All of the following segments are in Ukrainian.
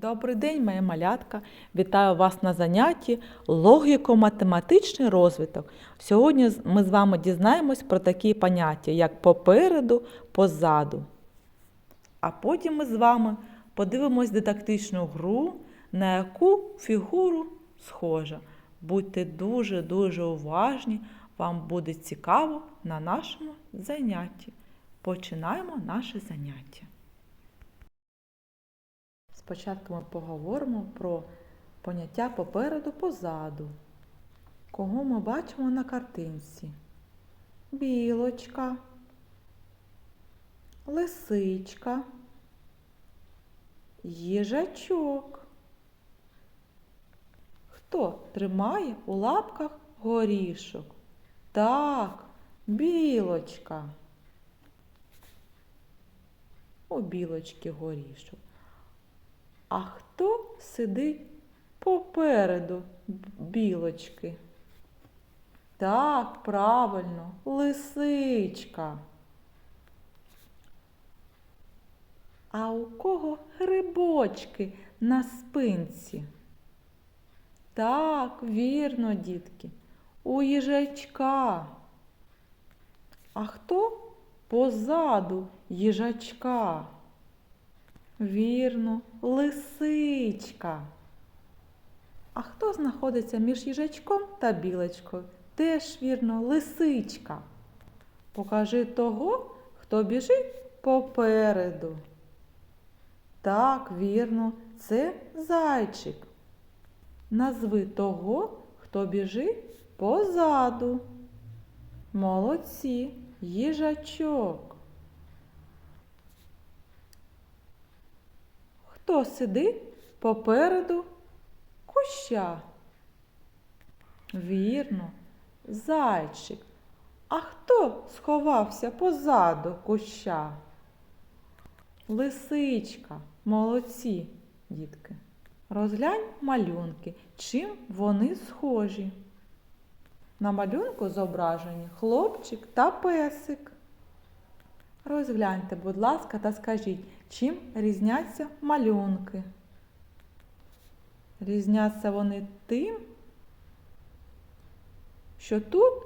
Добрий день, моя малятка! Вітаю вас на занятті логіко-математичний розвиток. Сьогодні ми з вами дізнаємось про такі поняття, як попереду, позаду. А потім ми з вами подивимось дидактичну гру, на яку фігуру схожа. Будьте дуже-дуже уважні, вам буде цікаво на нашому занятті. Починаємо наше заняття. Спочатку ми поговоримо про поняття попереду позаду. Кого ми бачимо на картинці? Білочка, лисичка, їжачок. Хто тримає у лапках горішок? Так, білочка. У білочки горішок. А хто сидить попереду білочки? Так, правильно, лисичка. А у кого грибочки на спинці? Так, вірно, дітки, у їжачка. А хто позаду їжачка? Вірно, лисичка. А хто знаходиться між їжачком та білочкою? Теж вірно, лисичка. Покажи того, хто біжить попереду. Так, вірно, це зайчик. Назви того, хто біжить позаду. Молодці, їжачок. Хто сидить попереду куща? Вірно, зайчик. А хто сховався позаду куща? Лисичка. Молодці, дітки. Розглянь малюнки, чим вони схожі. На малюнку зображені хлопчик та песик. Розгляньте, будь ласка, та скажіть, чим різняться малюнки? Різняться вони тим, що тут,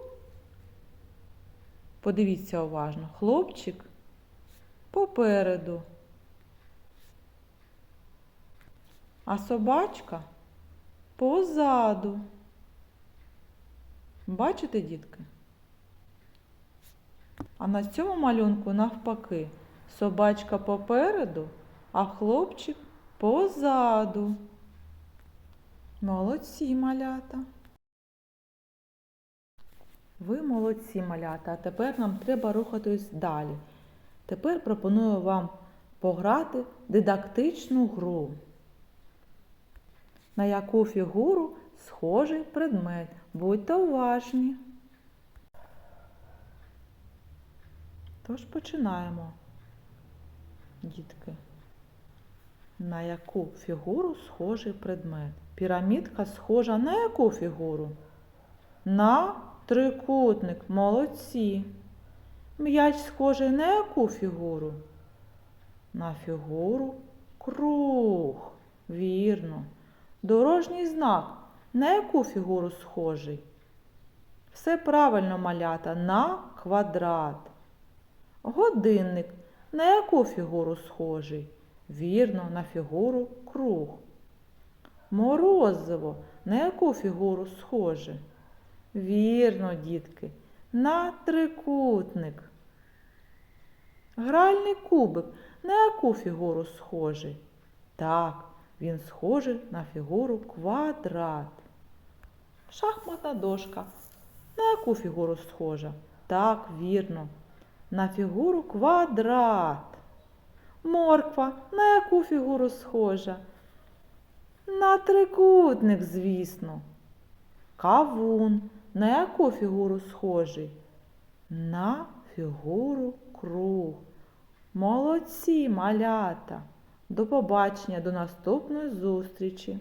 подивіться уважно, хлопчик попереду, а собачка позаду. Бачите, дітки? А на цьому малюнку навпаки собачка попереду, а хлопчик позаду. Молодці малята. Ви молодці малята, а тепер нам треба рухатись далі. Тепер пропоную вам пограти дидактичну гру. На яку фігуру схожий предмет. Будьте уважні. Тож починаємо, дітки. На яку фігуру схожий предмет? Пірамідка схожа на яку фігуру? На трикутник. Молодці. М'яч схожий на яку фігуру? На фігуру круг. Вірно. Дорожній знак. На яку фігуру схожий? Все правильно малята на квадрат. Годинник на яку фігуру схожий? Вірно, на фігуру круг. Морозиво на яку фігуру схоже? Вірно, дітки, на трикутник. Гральний кубик на яку фігуру схожий? Так, він схожий на фігуру квадрат. Шахматна дошка. На яку фігуру схожа? Так, вірно. На фігуру квадрат. Морква на яку фігуру схожа? На трикутник, звісно. Кавун на яку фігуру схожий? На фігуру круг. Молодці, малята! До побачення, до наступної зустрічі!